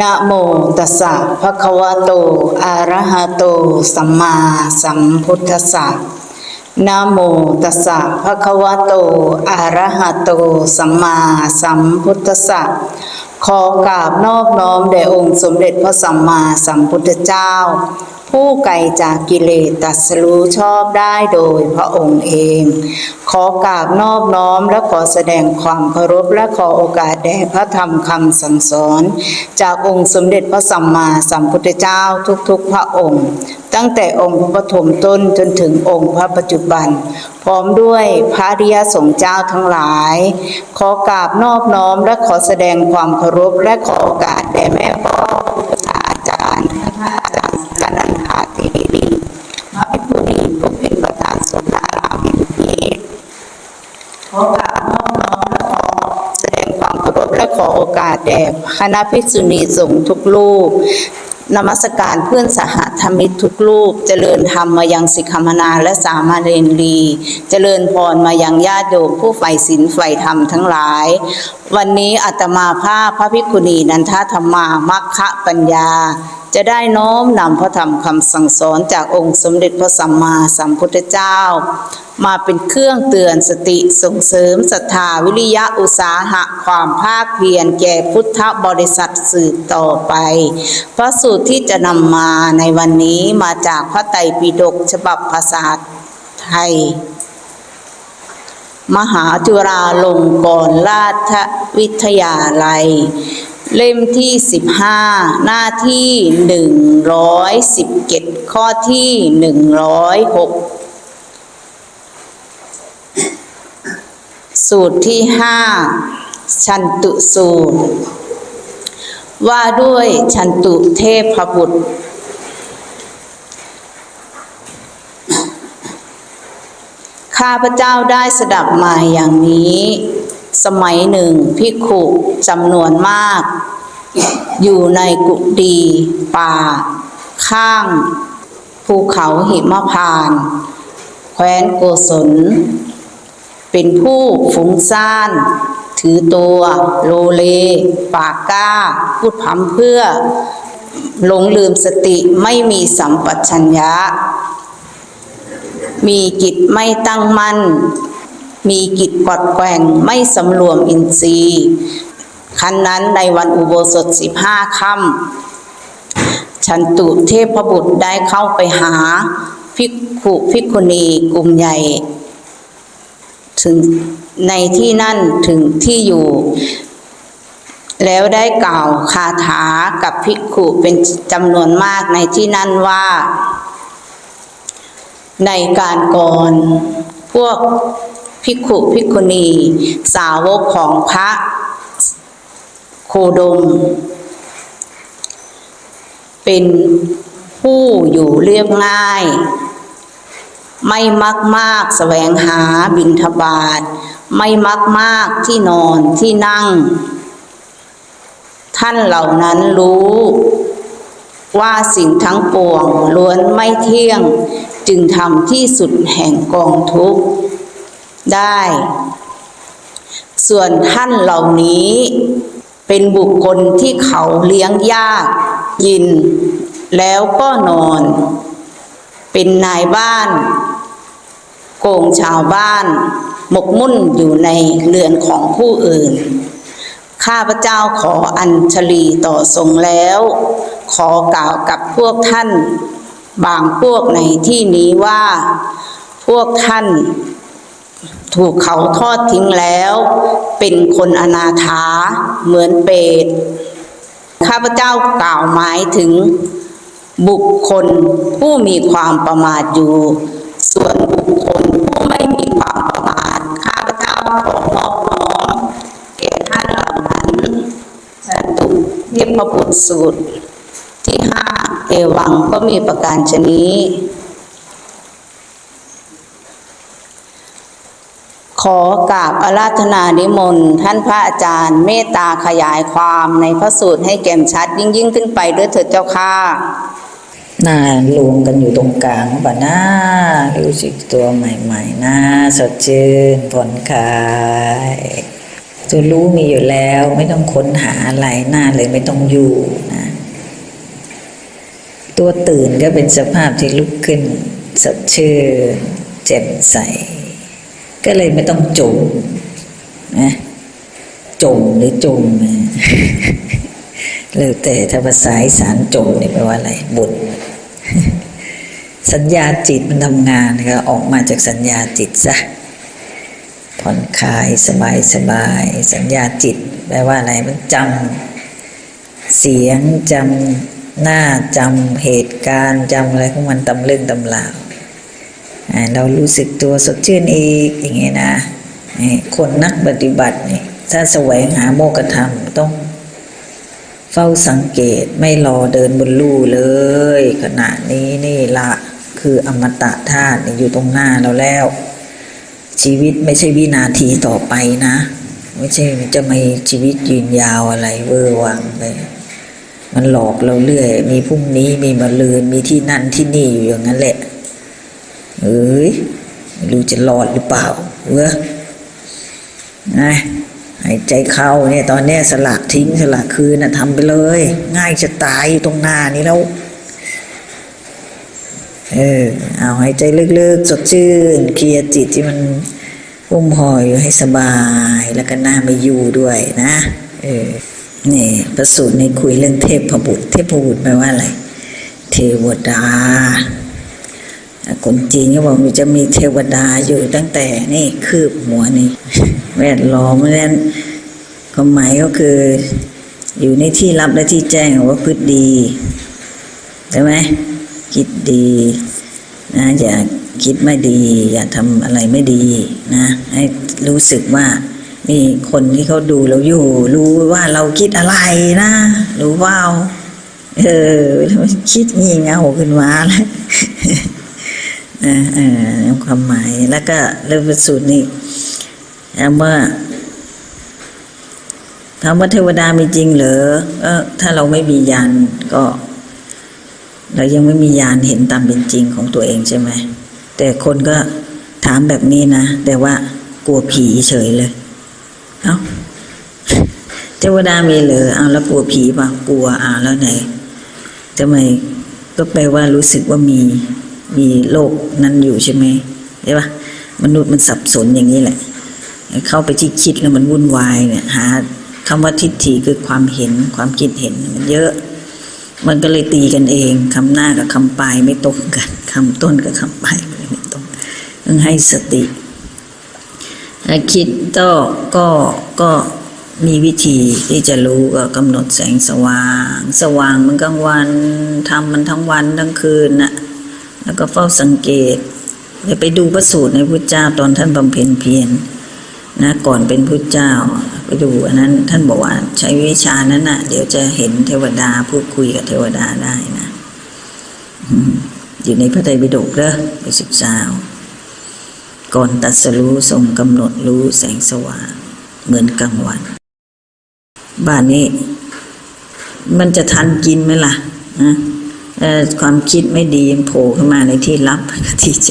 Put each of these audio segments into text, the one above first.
นะโมตัสสะภะคะวะโต อะระหะโต สัมมาสัมพุทธัสสะนะโมตัสสะภะคะวะโต อะระหะโต สัมมาสัมพุทธัสสะขอกราบนอบน้อมแด่องค์สมเด็จพระสัมมาสัมพุทธเจ้า ผู้ไกลจากกิเลสตัสรู้ชอบได้โดยพระองค์เอง ขอกราบนอบน้อมและขอแสดงความเคารพและขอโอกาสแด่พระธรรมคำสั่งสอน จากองค์สมเด็จพระสัมมาสัมพุทธเจ้าทุกๆพระองค์ ตั้งแต่องค์พระปฐมต้นจนถึงองค์พระปัจจุบัน พร้อมด้วยพระริยสงฆ์เจ้าทั้งหลาย ขอกราบนอบน้อมและขอแสดงความเคารพและขอโอกาสแด่แม่พ่อครูบาอาจารย์ท่านพระอาจารย์สนันทาเทวีพระภิกษุณีผู้เป็นประธานสงฆ์อารามแห่งนี้ ขอกราบนอบน้อมและขอแสดงความเคารพและขอโอกาสแด่ คณะภิกษุณีสงฆ์ทุกรูปนมัสการเพื่อนสหธรรมิกทุกรูป เจริญธรรมมายังสิกขมนาและสามาเรนรี เจริญพรมายังญาติโยมผู้ใฝ่ศีลใฝ่ธรรมทั้งหลาย วันนี้อาตมาภาพพระภิกขุณีนันทธรรมามัคคะปัญญา จะได้น้อมนำพระธรรมคำสั่งสอนจากองค์สมเด็จพระสัมมาสัมพุทธเจ้า มาเป็นเครื่องเตือนสติส่งเสริมศรัทธาวิริยะอุตสาหะความภาคเพียรแก่พุทธบริษัทสืบต่อไป พระสูตรที่จะนำมาในวันนี้มาจากพระไตรปิฎกฉบับภาษาไทย มหาจุฬาลงกรณราชวิทยาลัย เล่มที่ 15 หน้าที่ 117 ข้อที่ 106 สูตรที่ 5 ชันตุสูตร ว่าด้วยชันตุเทพบุตร ข้าพเจ้าได้สดับมาอย่างนี้ สมัยหนึ่งพิกขุจำนวนมาก อยู่ในกุฏิป่า ข้าง ภูเขาหิมพาน แคว้นโกศล เป็นผู้ฟุ้งซ่าน ถือตัวโลเล ปากกล้า พูดพร่ำเพื่อ หลงลืมสติไม่มีสัมปชัญญะ มีกิจไม่ตั้งมั่น มีกิจกอดแกว่งไม่สำรวมอินทรีย์คันนั้นในวันอุโบสถสิบห้าค่ำชันตุเทพบุตรได้เข้าไปหาภิกขุภิกขุณีกลุ่มใหญ่ ถึงในที่นั่นถึงที่อยู่ แล้วได้กล่าวคาถากับภิกขุเป็นจำนวนมากในที่นั่นว่า ในการก่อน พวก ภิกขุภิกขุณี สาวกของพระโคดม เป็นผู้อยู่เรียบง่าย ไม่มักมากแสวงหาบิณฑบาตไม่มักมากที่นอนที่นั่ง ท่านเหล่านั้นรู้ว่าสิ่งทั้งปวงล้วนไม่เที่ยงจึงทำที่สุดแห่งกองทุกข์ ได้ ส่วนท่านเหล่านี้ เป็นบุคคลที่เขาเลี้ยงยาก ยิน แล้วก็นอน เป็นนายบ้าน โกงชาวบ้าน หมกมุ่นอยู่ในเรือนของผู้อื่น ข้าพเจ้าขออัญชลีต่อทรงแล้ว ขอกล่าวกับพวกท่าน บางพวกในที่นี้ว่า พวกท่าน ถูกเขาทอดทิ้งแล้ว เป็นคนอนาถาเหมือนเปรตข้าพเจ้ากล่าวหมายถึงบุคคลผู้มีความประมาทอยู่ ส่วนบุคคลผู้ไม่มีความประมาทข้าพเจ้าขอนอบน้อมแก่ท่านเหล่านั้นสันตุเทพบุตรสูตรที่ห้าเอวังก็มีประการชนี้ ขอกราบอาราธนานิมนต์ท่านพระอาจารย์ เมตตาขยายความในพระสูตรให้แก่มชัดยิ่งยิ่งขึ้นไปด้วยเถิดเจ้าค่ะน้ารวมกันอยู่ตรงกลางบ่หน้ารู้สึกตัวใหม่ๆน้าสดชื่นผ่อนคลายตัวรู้มีอยู่แล้วไม่ต้องค้นหาอะไรหน้าเลยไม่ต้องอยู่นะตัวตื่นก็เป็นสภาพที่ลุกขึ้นสดชื่นแจ่มใส ก็เลยไม่ต้องจมนะจมหรือจมนะแล้วแต่ถ้าภาษาอีสารจมนี่แปลว่าอะไรบุญสัญญาจิตมันทำงานก็ออกมาจากสัญญาจิตซะผ่อนคลายสบายสบายสัญญาจิต แปลว่าอะไรมันจำเสียงจำหน้าจำเหตุการณ์จำอะไรของมันตำเรื่องตำราว เรารู้สึกตัวสดชื่นอีกอย่างเงี้ยนะคนนักปฏิบัตินี่ถ้าแสวงหาโมกธรรมต้องเฝ้าสังเกตไม่รอเดินบนลู่เลย ขณะนี้นี่ละคืออมตะธาตุอยู่ตรงหน้าเราแล้ว ชีวิตไม่ใช่วินาทีต่อไปนะ ไม่ใช่จะมีชีวิตยืนยาวอะไรเวอร์วังไปมันหลอกเราเรื่อย มีพรุ่งนี้มีมะลืนมีที่นั่นที่นี่อยู่อย่างนั้นแหละ เอ้ยไม่รู้จะรอดหรือเปล่าเว้ยนะหายใจเข้าเนี่ยตอนนี้สลักทิ้งสลักคืนนะทำไปเลย ง่ายจะตายอยู่ตรงหน้านี้แล้วเออเอาหายใจลึกๆสดชื่นเคลียร์จิตที่มันอุ้มห่ออยู่ให้สบายแล้วก็หน้าไม่อยู่ด้วยนะเออนี่ประสูตรในคุยเรื่องเทพบุตรเทพบุตรแปลว่าอะไร เทวดา คนจีนก็บอกมันจะมีเทวดาอยู่ตั้งแต่นี่คืบหัวนี่แวดล้อมนั้นความหมายก็คือ อยู่ในที่รับและที่แจ้งว่าพฤติดีใช่ไหมคิดดีนะอย่าคิดไม่ดี อย่าทำอะไรไม่ดีนะ ให้รู้สึกว่ามีคนที่เขาดูเราอยู่ รู้ว่าเราคิดอะไรนะ รู้ว่าเออแล้วมันคิดงี่เง่าขึ้นมาแล้ว นะเออความหมายแล้วก็เรื่องสูตรนี้ถามว่าถามว่าเทวดามีจริงเหรอก็ถ้าเราไม่มียานก็ เรายังไม่มียานเห็นตามเป็นจริงของตัวเองใช่ไหมแต่คนก็ถามแบบนี้นะ แต่ว่ากลัวผีเฉยเลย เอา้าเทวดามีเหรอเอาแล้วกลัวผีป่ะกลัวอ่าแล้วไหนทำไมก็แปลว่ารู้สึกว่ามี มีโลกนั้นอยู่ใช่ไหมใช่ปะมนุษย์มันสับสนอย่างนี้แหละ เข้าไปที่คิดแล้วมันวุ่นวายเนี่ยหาคำว่าทิฏฐิคือความเห็นความคิดเห็นมันเยอะ มันก็เลยตีกันเองคำหน้ากับคำปลายไม่ตรงกันคำต้นกับคำปลายไม่ตรงต้องให้สติคิดก็ก็ก็มีวิธีที่จะรู้ก็กำหนดแสงสว่าง สว่างมันกลางวันทำมันทั้งวันทั้งคืนน่ะ แล้วก็เฝ้าสังเกตเดี๋ยวไปดูพระสูตรในพุทธเจ้าตอนท่านบำเพ็ญเพียรนะก่อนเป็นพุทธเจ้า ไปดูอันนั้นท่านบอกว่าใช้วิชานั้นน่ะ เดี๋ยวจะเห็นเทวดาพูดคุยกับเทวดาได้นะอยู่ในพระไตรปิฎกเด้อไปศึกษาก่อนตัดสรู้ทรงกำหนดรู้แสงสว่างเหมือนกลางวัน บ้านนี้ มันจะทันกินไหมล่ะนะเอ่อ ความคิดไม่ดียังโผล่ขึ้นมาในที่ลับที่แจ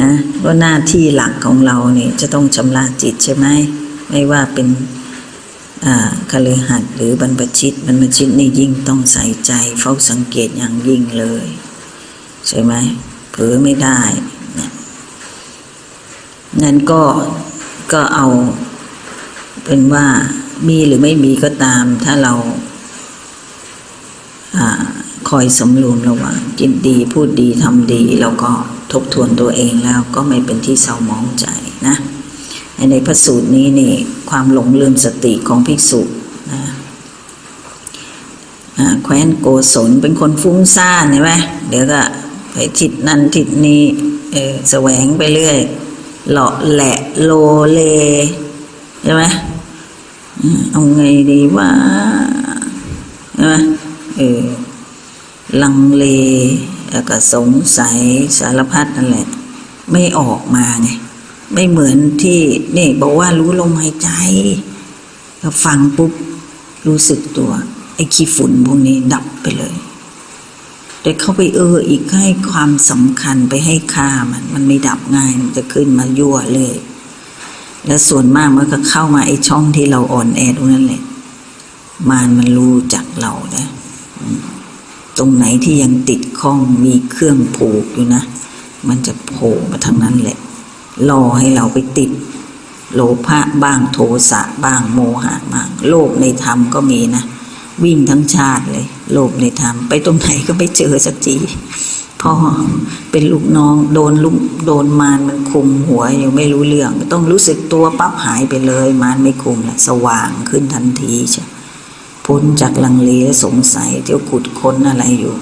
นะเพราะหน้าที่หลักของเราเนี่ยจะต้องชำระจิตใช่ไหมไม่ว่าเป็นอ่าคฤหัสถ์หรือบรรพชิตบรรพชิตนี่ยิ่งต้องใส่ใจเฝ้าสังเกตอย่างยิ่งเลย ใช่ไหมเผลอไม่ได้นี่ยนั้นก็ก็เอาเป็นว่ามีหรือไม่มีก็ตาม ถ้าเราอา คอยสำรวมระวังคิดดีพูดดีทำดี แล้วก็ทบทวนตัวเองแล้วก็ไม่เป็นที่เศร้ามองใจนะในพระสูตรนี้นี่ความหลงลืมสติของภิกษุนะแคว้นโกศลเป็นคนฟุ้งซ่านเห็นไหมเดี๋ยวก็ไปทิศนั้นทิศนี้เออแสวงไปเรื่อยเลาะแหละโลเลใช่ไหมอืมเอาไงดีว่าใช่ไหมเออ ลังเลแล้วก็สงสัยสารพัดนั่นแหละ ไม่ออกมาไงไม่เหมือนที่นี่บอกว่ารู้ลมหายใจก็ฟังปุ๊บรู้สึกตัว ไอ้ขี้ฝุ่นพวกนี้ดับไปเลย แต่เข้าไปเอออีกให้ความสำคัญไปให้ค่ามัน มันไม่ดับง่ายมันจะขึ้นมายั่วเลย แล้วส่วนมากมันก็เข้ามาไอ้ช่องที่เราอ่อนแอตรงนั้นแหละมารมันรู้จักเรานะ ตรงไหนที่ยังติดข้องมีเครื่องผูกอยู่นะ มันจะโผล่มาทางนั้นแหละรอให้เราไปติด โลภะบ้างโทสะบ้างโมหะบ้างโลภในธรรมก็มีนะ วิ่งทั้งชาติเลย โลภในธรรมไปตรงไหนก็ไม่เจอสักทีพ่อเป็นลูกน้องโดนลุกโดนมารมันคุมหัวอยู่ไม่รู้เรื่อง ต้องรู้สึกตัวปั๊บหายไปเลย มารไม่คุมละสว่างขึ้นทันทีใช่ พ้นจากลังเลสงสัยเที่ยวขุดค้นอะไรอยู่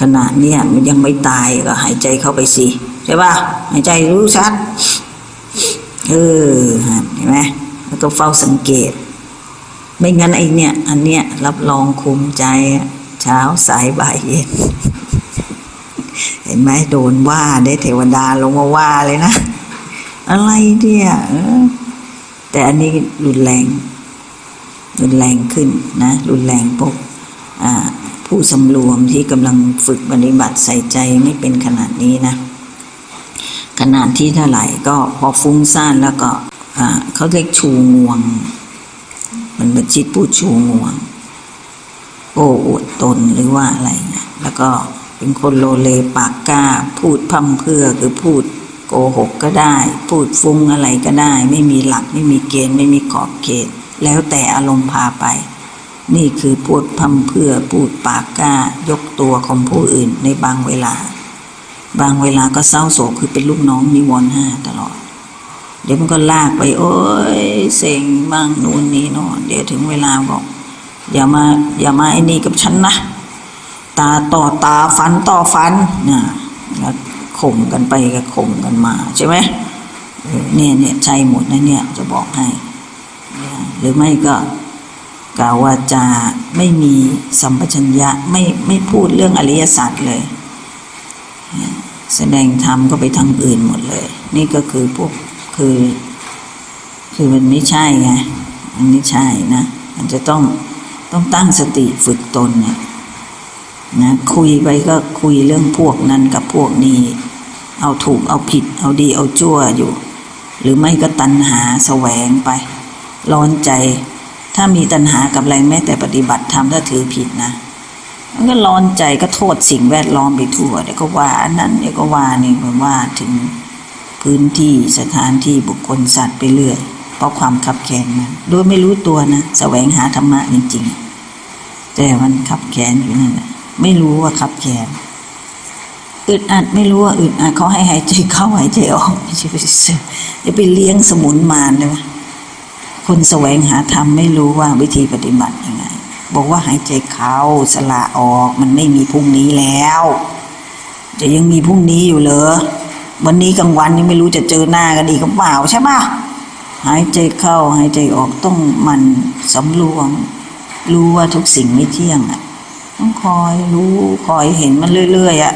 ขณะเนี้ยมันยังไม่ตายก็หายใจเข้าไปสิใช่ป่ะหายใจรู้ชัดเออเห็นไหมแล้วก็เฝ้าสังเกต ไม่งั้นไอเนี่ย อันเนี้ยรับรองคุมใจเช้าสายบ่ายเย็นเห็นไหมโดนว่าได้เทวดาลงมาว่าเลยนะ อะไรเนี่ยแต่อันนี้รุนแรง รุนแรงขึ้นนะรุนแรงพวกผู้สำรวมที่กำลังฝึกปฏิบัติใส่ใจไม่เป็นขนาดนี้นะขนาดที่เท่าไหร่ก็พอฟุ้งซ่านแล้วก็เขาเรียกชูงวง มันเป็นจิตผู้ชูงวง โอ้อวดตนหรือว่าอะไรเงี้ยแล้วก็เป็นคนโลเลปากกล้า พูดพร่ำเพื่อคือพูดโกหกก็ได้ พูดฟุ้งอะไรก็ได้ ไม่มีหลักไม่มีเกณฑ์ไม่มีขอบเขต แล้วแต่อารมณ์พาไป นี่คือพูดพร่ำเพื่อพูดปากกล้ายกตัวของผู้อื่นในบางเวลา บางเวลาก็เศร้าโศกคือเป็นลูกน้องนิวรณ์ห้าตลอด เดี๋ยวมันก็ลากไป โอ้ยเซ็งบ้างนู่นนี่น่นเดี๋ยวถึงเวลาบอก อย่ามาอย่ามาไอ้นี่กับฉันนะ ตาต่อตาฟันต่อฟันนะแล้วข่มกันไปก็ข่มกันมาใช่ไหมเออเนี่ยเนี่ยใช่หมดนะเนี่ยจะบอกให้ หรือไม่ก็กล่าววาจาไม่มีสัมปชัญญะไม่ไม่พูดเรื่องอริยสัจเลย แสดงธรรมก็ไปทางอื่นหมดเลย นี่ก็คือพวกคือ คือมันไม่ใช่ไงมันไม่ใช่นะ มันจะต้องต้องตั้งสติฝึกตนเนี่ยนะคุยไปก็คุยเรื่องพวกนั้นกับพวกนี้ เอาถูกเอาผิด เอาดีเอาชั่วอยู่ หรือไม่ก็ตัณหาแสวงไป ร้อนใจ ถ้ามีตัณหากับอะไรแม้แต่ปฏิบัติธรรมถ้าถือผิดนะมันก็ร้อนใจก็โทษสิ่งแวดล้อมไปทั่วเดี๋ยวก็ว่าอันนั้นเดี๋ยวก็ว่านี่เหมือนว่าถึงพื้นที่สถานที่บุคคลสัตว์ไปเรื่อยเพราะความขับแค้นมันโดยไม่รู้ตัวนะแสวงหาธรรมะจริงๆ แต่มันขับแค้นอยู่นั่นแหละไม่รู้ว่าขับแค้นอึดอัดไม่รู้ว่าอึดอัดเขาให้หายใจเข้าหายใจออกไม่ใช่ไปจะไปเลี้ยงสมุนมารเลยวะ คนแสวงหาธรรมไม่รู้ว่าวิธีปฏิบัติยังไง บอกว่าหายใจเข้าสละออกมันไม่มีพรุ่งนี้แล้วจะยังมีพรุ่งนี้อยู่เหรอวันนี้กลางวันยังไม่รู้จะเจอหน้ากันอีกหรือเปล่าใช่ปะหายใจเข้าหายใจออกต้องมันสำรวม รู้ว่าทุกสิ่งไม่เที่ยงอะต้องคอยรู้คอยเห็นมันเรื่อยๆอะ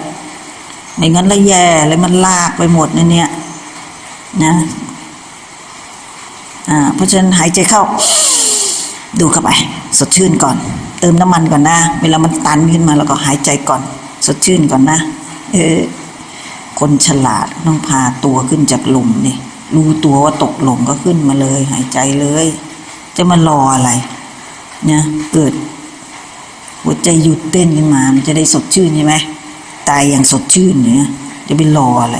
ไม่งั้นละแย่เลยมันลากไปหมดนะเนี่ยนะ อ่าเพราะฉะนั้นหายใจเข้า ดูเข้าไป สดชื่นก่อน เติมน้ำมันก่อนนะ เวลามันตันขึ้นมาแล้วก็หายใจก่อน สดชื่นก่อนนะ เออคนฉลาดต้องพาตัวขึ้นจากหลุมนี่รู้ตัวว่าตกหลุมก็ขึ้นมาเลย หายใจเลย จะมารออะไรเนี่ยเกิดหัวใจหยุดเต้นขึ้นมา มันจะได้สดชื่นใช่ไหมตายอย่างสดชื่นเนี่ยจะไปรออะไร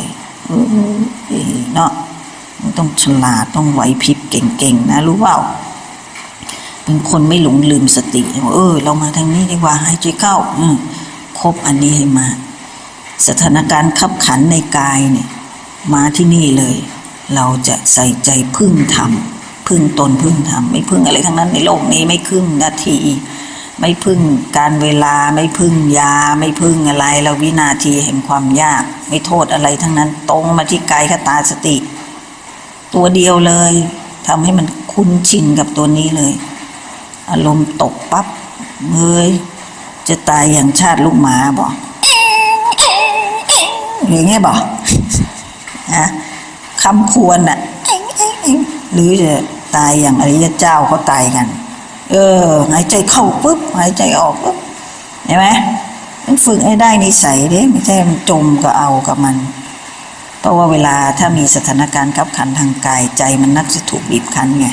เนาะต้องฉลาดต้องไหวพริบ เก่งๆนะรู้เปล่า เป็นคนไม่หลงลืมสติ เออ เรามาทางนี้ดีกว่าหายใจเข้าอืครบอันนี้ให้มา สถานการณ์ขับขันในกายเนี่ย มาที่นี่เลย เราจะใส่ใจพึ่งธรรมพึ่งตนพึ่งธรรมไม่พึ่งอะไรทั้งนั้นในโลกนี้ไม่พึ่งนาทีไม่พึ่งการเวลาไม่พึ่งยาไม่พึ่งอะไรเราวินาทีแห่งความยาก ไม่โทษอะไรทั้งนั้นตรงมาที่กายคตาสติ ตัวเดียวเลย ทำให้มันคุ้นชินกับตัวนี้เลย อารมณ์ตกปั๊บเงยจะตายอย่างชาติลูกหมาบอกอย่างเงี้ยบอกนะคำควรน่ะหรือจะตายอย่างอริยเจ้าเขาตายกัน เออ หายใจเข้าปุ๊บหายใจออกปุ๊บเห็นไหมต้องฝึกให้ได้นิสัยเด้ไม่ใช่มันจมก็เอากับมัน เพราะว่าเวลาถ้ามีสถานการณ์ขับขันทางกายใจมันนักจะถูกบีบคั้นไง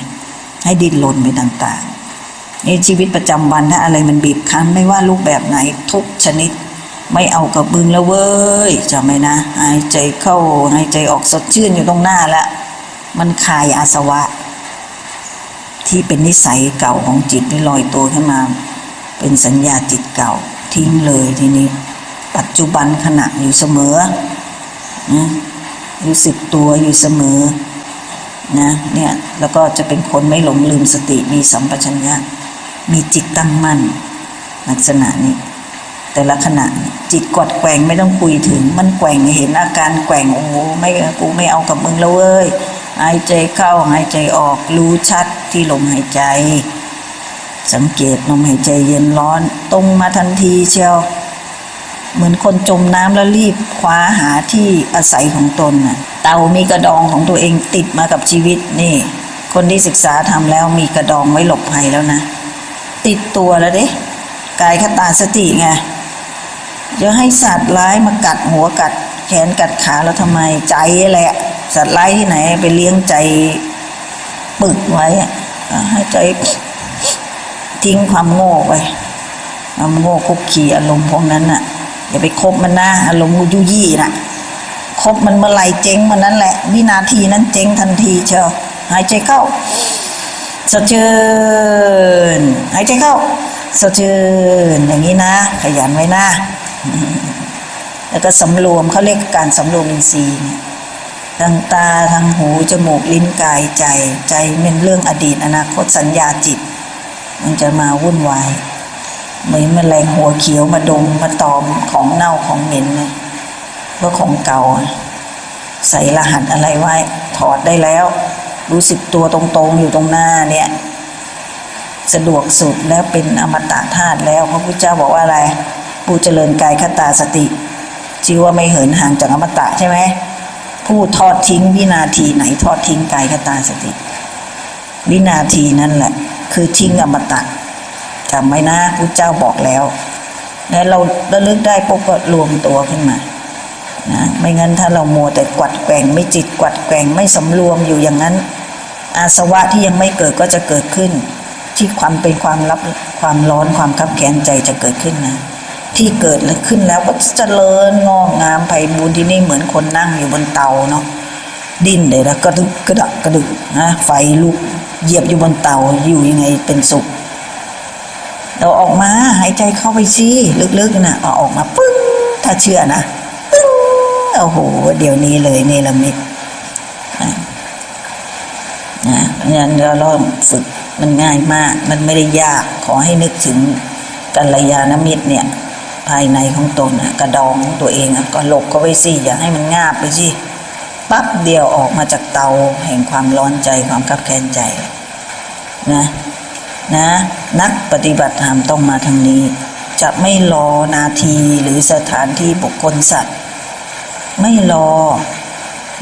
ให้ดิ้นรนไปต่างๆในชีวิตประจำวันถ้าอะไรมันบีบคั้นไม่ว่ารูปแบบไหนทุกชนิด ไม่เอากับบึงแล้วเว้ยจำไหมนะหายใจเข้าหายใจออกสดชื่นอยู่ตรงหน้าแล้วมันคลายอาสวะ ที่เป็นนิสัยเก่าของจิตนี่ลอยตัวขึ้นมา เป็นสัญญาจิตเก่าทิ้งเลยทีนี้ ปัจจุบันขณะอยู่เสมอนะ รู้สึกตัวอยู่เสมอนะเนี่ยแล้วก็จะเป็นคนไม่หลงลืมสติมีสัมปชัญญะมีจิตตั้งมั่น ลักษณะนี้ แต่ละขณะจิตกดแกว่งไม่ต้องคุยถึงมันแกว่งเห็นอาการแกว่งโอ้โหไม่กูไม่เอากับมึงแล้วเว้ยหายใจเข้าหายใจออกรู้ชัดที่ลมหายใจ สังเกตลมหายใจเย็นร้อนตรงมาทันทีเชียว เหมือนคนจมน้ำแล้วรีบคว้าหาที่อาศัยของตนน่ะเตามีกระดองของตัวเองติดมากับชีวิตนี่ คนที่ศึกษาทำแล้วมีกระดองไว้หลบภัยแล้วนะ ติดตัวแล้วเด้กายคตาสติไงจะให้สัตว์ร้ายมากัดหัวกัดแขนกัดขาแล้วทำไมใจแหละ สัตว์ร้ายที่ไหนไปเลี้ยงใจปึกไว้ให้ใจทิ้งความโง่ไปความโง่คุกขี่อารมณ์พวกนั้นน่ะ อย่าไปคบมันนะอารมณ์ยุยี่นะคบมันเมื่อไหรเจ๊งมันนั้นแหละ วินาทีนั้นเจ๊งทันทีเชียวหายใจเข้าสดชื่นหายใจเข้าสดชื่นอย่างนี้นะ ขยันไว้นะ แล้วก็สำรวมเขาเรียกการสำรวมอินทรีย์ทางตาทางหูจมูกลิ้นกายใจ ใจเป็นเรื่องอดีตอนาคตสัญญาจิต มันจะมาวุ่นวาย เหมือนมแมลงหัวเขียวมาดมมาตอมของเน่าของเหม็นเนี่ยว่าของเก่า ใส่รหัสอะไรไว้ ถอดได้แล้ว รู้สึกตัวตรงๆอยู่ตรงหน้าเนี่ย สะดวกสุดแล้วเป็นอมตะธาตุแล้วพระพุทธเจ้าบอกว่าอะไรผู้เจริญกายคตาสติชื่อว่าไม่เหินห่างจากอมตะใช่ไหมผู้ทอดทิ้งวินาทีไหนทอดทิ้งกายคตาสติ วินาทีนั่นแหละ คือทิ้งอมตะ จำไว้นะพุทธเจ้าบอกแล้ว แล้วเราระลึกได้ปุ๊บก็รวมตัวขึ้นมานะไม่งั้นถ้าเราโมวแต่กวัดแกงไม่จิตกวัดแกงไม่สำรวมอยู่อย่างนั้น อาสวะที่ยังไม่เกิดก็จะเกิดขึ้น ที่ความเป็นความรับความร้อนความคับแค้นใจจะเกิดขึ้นนะ ที่เกิดแล้วขึ้นแล้วก็จะเจริญงอกงามไพบูรที่นี่เหมือนคนนั่งอยู่บนเตาเนาะดิ้นเลยแล้วก็ดึกกระดักกระดึกนะไฟลุกเหยียบอยู่บนเตาอยู่ยังไงเป็นสุข เราออกมาหายใจเข้าไปสิลึกๆนะเอาออกมาปึ้งถ้าเชื่อนะปึ้งโอ้โหเดี๋ยวนี้เลยเนรมิตนะนะงั้นเราลองฝึกมันง่ายมาก มันไม่ได้ยากขอให้นึกถึงกัลยาณมิตรเนี่ย ภายในของตนนะกระดองของตัวเองก็หลบก็ไว้สิอย่าให้มันงาบไปสิปั๊บเดียวออกมาจากเตาแห่งความร้อนใจความคับแค้นใจนะ นะ นักปฏิบัติธรรมต้องมาทางนี้ จะไม่รอนาทีหรือสถานที่บุคคลสัตว์ ไม่รอ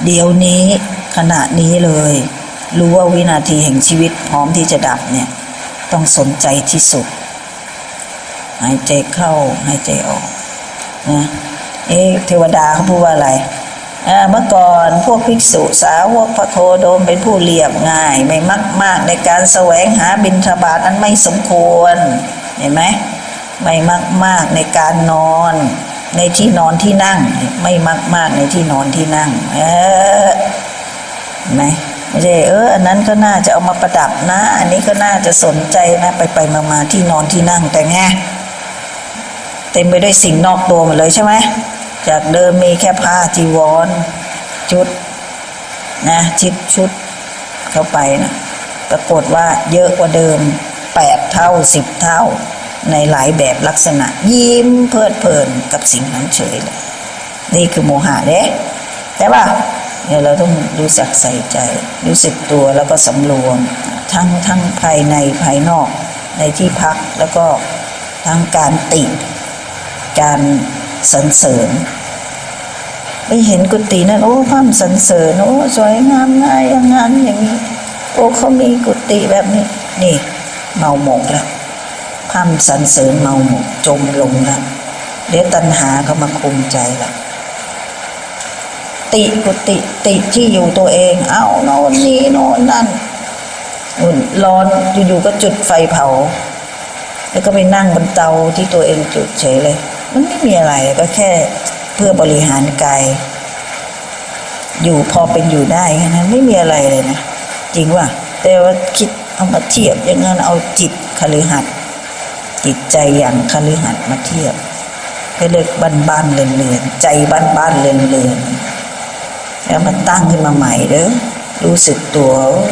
เดี๋ยวนี้ขณะนี้เลย รู้ว่าวินาทีแห่งชีวิตพร้อมที่จะดับเนี่ย ต้องสนใจที่สุด หายใจเข้า หายใจออกนะเอ๊ะเทวดาเขาพูดว่าอะไร เมื่อก่อนพวกภิกษุสาวกพระโคโดมเป็นผู้เรียบง่าย ไม่มักมากในการแสวงหาบิณฑบาตนั้นไม่สมควรเห็นไหมไม่มักมากในการนอน ในที่นอนที่นั่ง ไม่มักมากในที่นอนที่นั่ง เออไหมไม่ใช่เอออันนั้นก็น่าจะเอามาประดับนะ อันนี้ก็น่าจะสนใจนะไปไปมามาที่นอนที่นั่งแต่ไงเต็มไปด้วยสิ่งนอกตัวหมดเลยใช่ไหม จากเดิมมีแค่ผ้าจีวร ชุดนะชิดชุดเข้าไปนะปรากฏว่าเยอะกว่าเดิมแปดเท่าสิบเท่า ในหลายแบบลักษณะ ยิ้มเพลิดเพลินกับสิ่งนั้นเฉยเลยนี่คือโมหะเด้ใช่ป่ะเนี่ยเราต้องรู้จักใส่ใจ รู้สึกตัวแล้วก็สำรวม ทั้งทั้งภายในภายนอกในที่พักแล้วก็ทั้งการติ การ สรรเสริญไปเห็นกุฏินั่นโอ้พร่ำสรรเสริญโอ้สวยงามง่ายอย่างนั้นอย่างนี้โอ้เขามีกุฏิแบบนี้ นี่เมาหมกแล้วพร่ำสรรเสริญเมาหมกจมลงแล้วเดี๋ยวตัณหาเขามาคุมใจละติกุฏิติที่อยู่ตัวเอง เอาโน่นนี่โน่นนั่นนู่นร้อนอยู่ๆก็จุดไฟเผา แล้วก็ไปนั่งบนเตาที่ตัวเองจุดเฉยเลย มันไม่มีอะไรก็แค่เพื่อบริหารกายอยู่พอเป็นอยู่ได้แค่นั้นไม่มีอะไรเลยนะจริงว่าแต่ว่าคิดเอามาเทียบอย่างนั้นเอาจิตคฤหัสจิตใจอย่างคฤหัสมาเทียบก็เรียกบ้านบ้านๆเรือนเรือนๆใจบ้านบ้านๆเรือนเรือนๆแล้วมันตั้งขึ้นมาใหม่เด้อรู้สึกตัว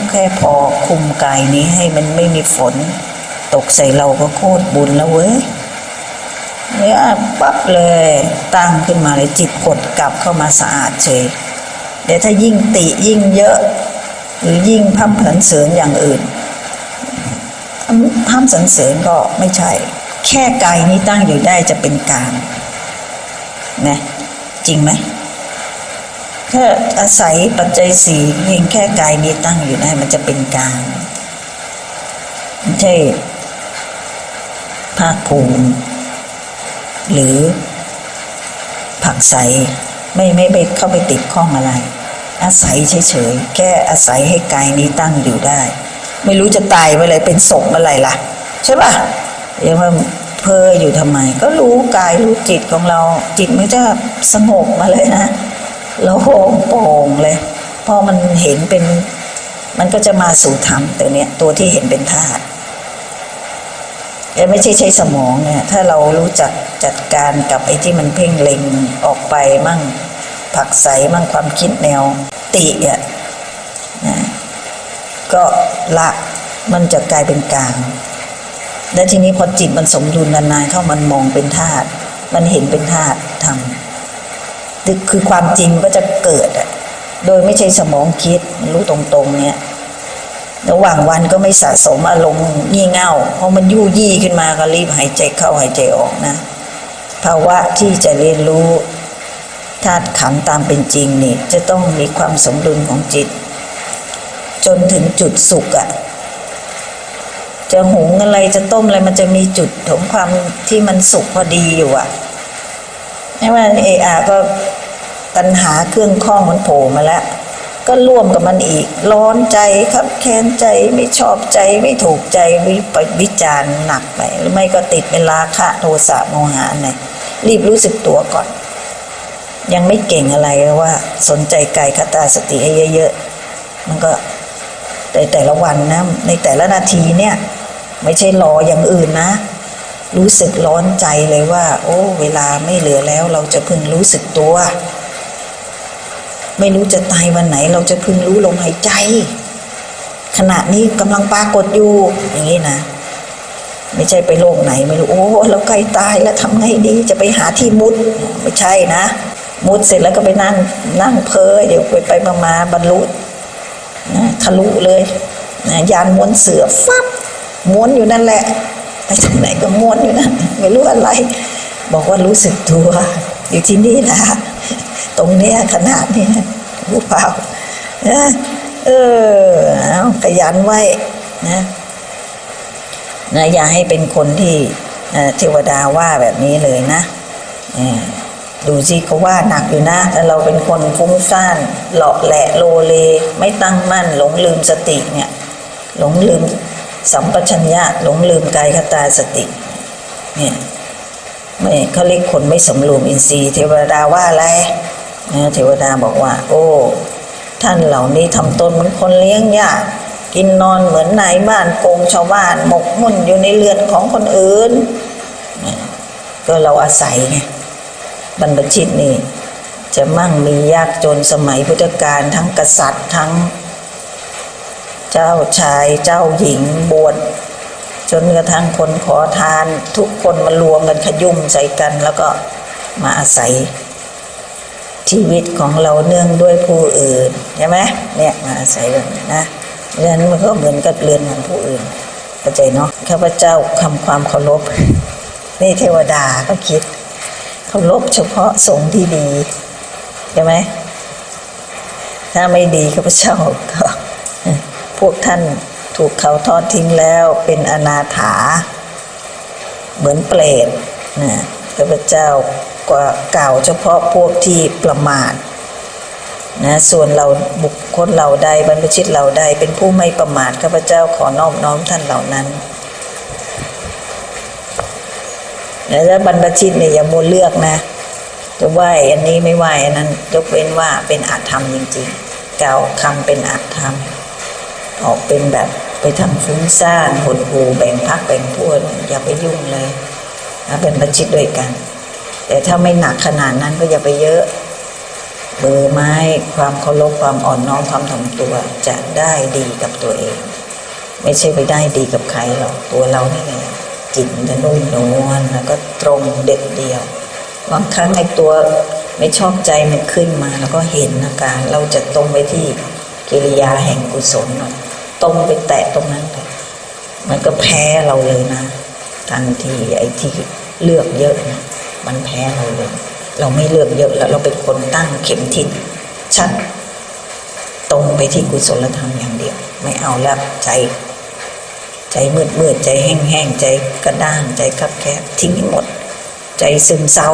แค่พอคุมกายนี้ให้มันไม่มีฝน ตกใส่เราก็โคตรบุญแล้วเว้ย เนี่ยปั๊บเลยตั้งขึ้นมาเลยจิตกดกลับเข้ามาสะอาดเฉยเดี๋ยวถ้ายิ่งติยิ่งเยอะ หรือยิ่งพัมผินเสริญอย่างอื่นพัมสรรเสริญก็ไม่ใช่ แค่กายนี้ตั้งอยู่ได้จะเป็นกลางนะจริงไหมแค่อาศัยปัจจัยสี่เพียงแค่กายนี้ตั้งอยู่ได้มันจะเป็นกลางไม่ใช่ภาคภูมิ หรือผักใสไม่ไม่ไปเข้าไปติดข้องอะไร อาศัยเฉยๆแค่อาศัยให้กายนี้ตั้งอยู่ได้ ไม่รู้จะตายเมื่อไรเป็นศพเมื่อไรล่ะ ใช่ป่ะยังว่าเพ้ออยู่ทำไม ก็รู้กายรู้จิตของเรา จิตมันจะสงบมาเลยนะแล้วโล่งโปร่งเลยพอมันเห็นเป็น มันก็จะมาสู่ธรรมตัวเนี้ยตัวที่เห็นเป็นธาตุ ไม่ใช่ใช้สมองเนี่ยถ้าเรารู้จักจัดการกับไอ้ที่มันเพ่งเล็งออกไปมั่งผักใสมั่งความคิดแนวติอะนะก็ละมันจะกลายเป็นกลาง และทีนี้พอจิตมันสมดุลนานๆเข้ามันมองเป็นธาตุมันเห็นเป็นธาตุธรรมคือความจริงก็จะเกิด โดยไม่ใช่สมองคิดรู้ตรงๆเนี่ย ระหว่างวันก็ไม่สะสมอารมณ์งี่เง่าเพราะมันยู่ยี่ขึ้นมาก็รีบหายใจเข้าหายใจออกนะภาวะที่จะเรียนรู้ธาตุขันตามเป็นจริงนี่จะต้องมีความสมดุลของจิต จนถึงจุดสุขอะ่ะจะหุงอะไรจะต้มอะไรมันจะมีจุดของความที่มันสุกพอดีอยู่อะ่ะไม่ว่าเออาก็ตัณหาเครื่องข้องมันโผล่มาแล้ว ก็ร่วมกับมันอีก ร้อนใจครับแค้นใจไม่ชอบใจไม่ถูกใจวิปวิจารณ์หนักไปหรือไม่ก็ติดเป็นราคะโทสะโมหะไหนรีบรู้สึกตัวก่อน ยังไม่เก่งอะไรว่า สนใจกายคตาสติให้เยอะๆมันก็แต่แต่ละวันนะในแต่ละนาทีเนี่ย ไม่ใช่รออย่างอื่นนะ รู้สึกร้อนใจเลยว่า โอ้ เวลาไม่เหลือแล้วเราจะพึงรู้สึกตัว ไม่รู้จะตายวันไหน เราจะพึงรู้ลมหายใจ ขณะนี้กำลังปรากฏอยู่อย่างนี้นะไม่ใช่ไปโลกไหนไม่รู้โอ้เราใกล้ตายแล้วทำไงดีจะไปหาที่มุดไม่ใช่นะ มุดเสร็จแล้วก็ไปนั่งนั่งเพ้อเดี๋ยวไปไปมามาบรรลุนะทะลุเลยนะยานม้วนเสือฟับม้วนอยู่นั่นแหละไปทางไหนก็ม้วนอยู่นั่นไม่รู้อะไร บอกว่ารู้สึกตัวอยู่ที่นี่นะ ตรงเนี้ยขนาดนี้รู้เปล่านะเออเอาขยันไว้นะนะอย่าให้เป็นคนที่เทวดาว่าแบบนี้เลยนะดูสิเขาว่าหนักอยู่นะแต่เราเป็นคนฟุ้งซ่านหลอกแหละโลเล ไม่ตั้งมั่น หลงลืมสติเนี่ย หลงลืมสัมปชัญญะหลงลืมกายคตาสติเนี่ยไม่เขาเรียกคนไม่สำรวมอินทรีย์ เทวดาว่าอะไร เทวดาบอกว่า โอ้ ท่านเหล่านี้ทำตนเหมือนคนเลี้ยงยากกินนอนเหมือนนายบ้านโกงชาวบ้านหมกมุ่นอยู่ในเรือนของคนอื่นนะก็เราอาศัยไงบรรพชิตนี่จะมั่งมียากจนสมัยพุทธกาลทั้งกษัตริย์ทั้ง เจ้าชายเจ้าหญิงบวชจนกระทั่งคนขอทาน ทุกคนมารวมกันขยุ่มใส่กัน แล้วก็มาอาศัย ชีวิตของเราเนื่องด้วยผู้อื่นใช่ไหมเนี่ยมาอาศัยแบบนี้นะเรือนมันก็เหมือนกับเรือนของผู้อื่นเข้าใจเนาะข้าพเจ้าคำความเคารพนี่เทวดาก็คิดเคารพเฉพาะสงฆ์ที่ดีใช่ไหมถ้าไม่ดีข้าพเจ้าก็พวกท่านถูกเขาทอดทิ้งแล้วเป็นอนาถา เหมือนเปรตนะข้าพเจ้า ก็กล่าวเฉพาะพวกที่ประมาทนะส่วนเราบุคคลเหล่าใดบรรพชิตเหล่าใดเป็นผู้ไม่ประมาทข้าพเจ้าขอนอบน้อมท่านเหล่านั้นแล้วบรรพชิตเนี่ยอย่าโมวเลือกนะ จะไหวอันนี้ไม่ไหวอันนั้น ยกเว้นว่าเป็นอาธรรมจริงๆกล่าวคำเป็นอาธรรม ออกเป็นแบบไปทำฟุ้งซ่านหดหูแบ่งพักแบ่งพวกอย่าไปยุ่งเลยนะเป็นบัญชิตด้วยกัน แต่ถ้าไม่หนักขนาดนั้นก็อย่าไปเยอะ เบอร์ไม้ความเคารพความอ่อนน้อมความถ่อมตัวจะได้ดีกับตัวเอง ไม่ใช่ไปได้ดีกับใครหรอกตัวเรานี่ไงจิตจะนุ่มนวลแล้วก็ตรงเด็ดเดียวบางครั้งในตัวไม่ชอบใจมันขึ้นมาแล้วก็เห็นอาการ เราจะตรงไปที่กิริยาแห่งกุศลหน่อยตรงไปแตะตรงนั้นเลยมันก็แพ้เราเลยนะ ทันทีไอ้ที่เลือกเยอะนะ มันแพ้เราเลย เราไม่เลือกเยอะแล้วเราเป็นคนตั้งเข็มทิศชัดตรงไปที่กุศลธรรมอย่างเดียว ไม่เอาแล้วใจ ใจมืดมืดใจแห้งแห้งใจกระด้างใจคับแคบทิ้งให้หมด ใจซึมเศร้า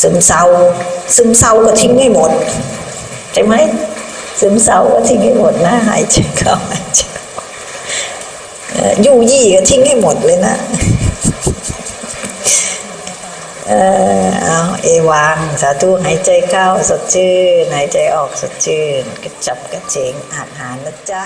ซึมเศร้า ซึมเศร้าก็ทิ้งให้หมดใช่ไหมซึมเศร้าก็ทิ้งให้หมดนะหายใจเข้าหายใจออกเอ่อยู่ยี่ก็ทิ้งให้หมดเลยนะ เออเอาเอวังสาธุหายใจเข้าสดชื่นหายใจออกสดชื่นกระจับกระเฉงอาหารนะจ๊ะ